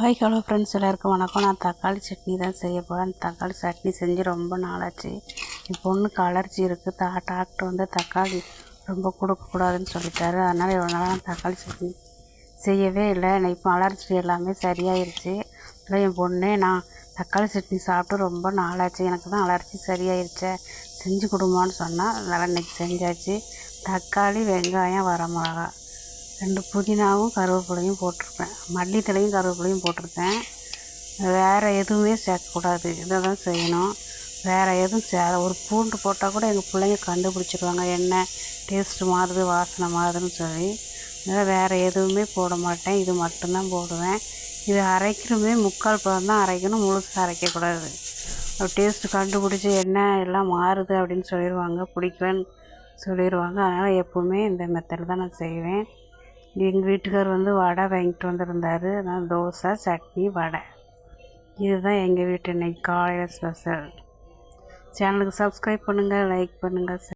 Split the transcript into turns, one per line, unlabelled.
Hi hello friends எல்லாருக்கும் வணக்கம். நான் தக்காளி சட்னி தான் செய்ய போகிறேன் தக்காளி சட்னி செஞ்சு ரொம்ப நாளாச்சு. என் பொண்ணுக்கு அலர்ஜி இருக்குது தா டாக்டர் வந்து தக்காளி ரொம்ப கொடுக்கக்கூடாதுன்னு சொல்லிட்டாரு. அதனால் இவ்வளோ நாளாக நான் தக்காளி சட்னி செய்யவே இல்லை. நான் இப்போ அலர்ஜி எல்லாமே சரியாயிருச்சு. அதான் என் பொண்ணே நான் தக்காளி சட்னி சாப்பிட்டு ரொம்ப நாளாச்சு. எனக்கு தான் அலர்ஜி சரியாயிருச்சே. செஞ்சு கொடுமான்னு சொன்னால் அதனால் இன்றைக்கி செஞ்சாச்சு. தக்காளி வெங்காயம் வரமிளகா. ரெண்டு புதினாவும் கருவேப்பிலையும் போட்டிருப்பேன். மல்லித்தலையும் கருவேப்பிலையும் போட்டிருக்கேன் வேறு எதுவுமே சேர்க்கக்கூடாது. இதை தான் செய்யணும். வேறு எதுவும் சே ஒரு பூண்டு போட்டால் கூட எங்கள் பிள்ளைங்க கண்டுபிடிச்சிருவாங்க. என்ன டேஸ்ட்டு மாறுது வாசனை மாறுதுன்னு சொல்லி. அதனால் வேறு எதுவுமே போட மாட்டேன். இது மட்டும்தான் போடுவேன். இது அரைக்கணுமே முக்கால் பதம் தான் அரைக்கணும். முழுசாக அரைக்கக்கூடாது. டேஸ்ட்டு கண்டுபிடிச்சி என்ன எல்லாம் மாறுது அப்படின்னு சொல்லிடுவாங்க. பிடிக்கலன்னு சொல்லிடுவாங்க. அதனால் எப்போவுமே இந்த மெத்தடில் தான் நான் செய்வேன். எங்கள் வீட்டுக்கார் வந்து வடை வாங்கிட்டு வந்திருந்தார். அதான் தோசை சட்னி வடை. இதுதான் எங்கள் வீட்டு இன்னைக்கு காலையில் ஸ்பெஷல் சேனலுக்கு சப்ஸ்கிரைப் பண்ணுங்கள் லைக் பண்ணுங்கள்